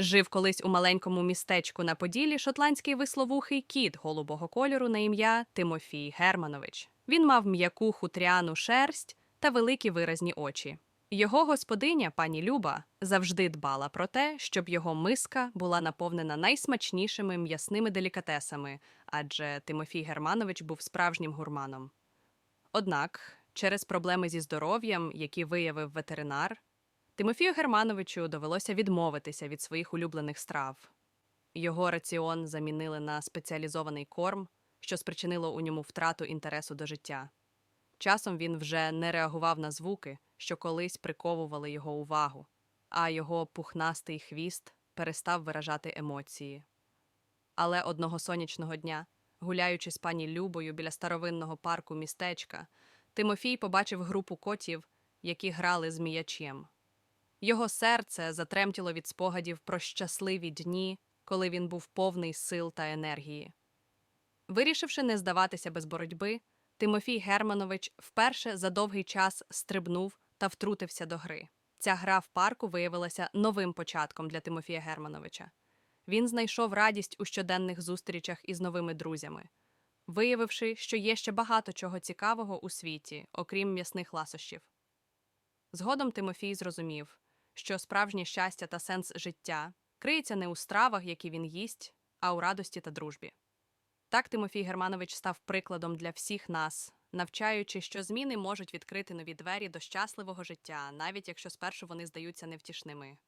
Жив колись у маленькому містечку на Поділі шотландський висловухий кіт голубого кольору на ім'я Тимофій Германович. Він мав м'яку хутряну шерсть та великі виразні очі. Його господиня, пані Люба, завжди дбала про те, щоб його миска була наповнена найсмачнішими м'ясними делікатесами, адже Тимофій Германович був справжнім гурманом. Однак, через проблеми зі здоров'ям, які виявив ветеринар, Тимофію Германовичу довелося відмовитися від своїх улюблених страв. Його раціон замінили на спеціалізований корм, що спричинило у ньому втрату інтересу до життя. Часом він вже не реагував на звуки, що колись приковували його увагу, а його пухнастий хвіст перестав виражати емоції. Але одного сонячного дня, гуляючи з пані Любою біля старовинного парку містечка, Тимофій побачив групу котів, які грали з м'ячем. Його серце затремтіло від спогадів про щасливі дні, коли він був повний сил та енергії. Вирішивши не здаватися без боротьби, Тимофій Германович вперше за довгий час стрибнув та втрутився до гри. Ця гра в парку виявилася новим початком для Тимофія Германовича. Він знайшов радість у щоденних зустрічах із новими друзями, виявивши, що є ще багато чого цікавого у світі, окрім м'ясних ласощів. Згодом Тимофій зрозумів, що справжнє щастя та сенс життя криється не у стравах, які він їсть, а у радості та дружбі. Так Тимофій Германович став прикладом для всіх нас, навчаючи, що зміни можуть відкрити нові двері до щасливого життя, навіть якщо спершу вони здаються невтішними.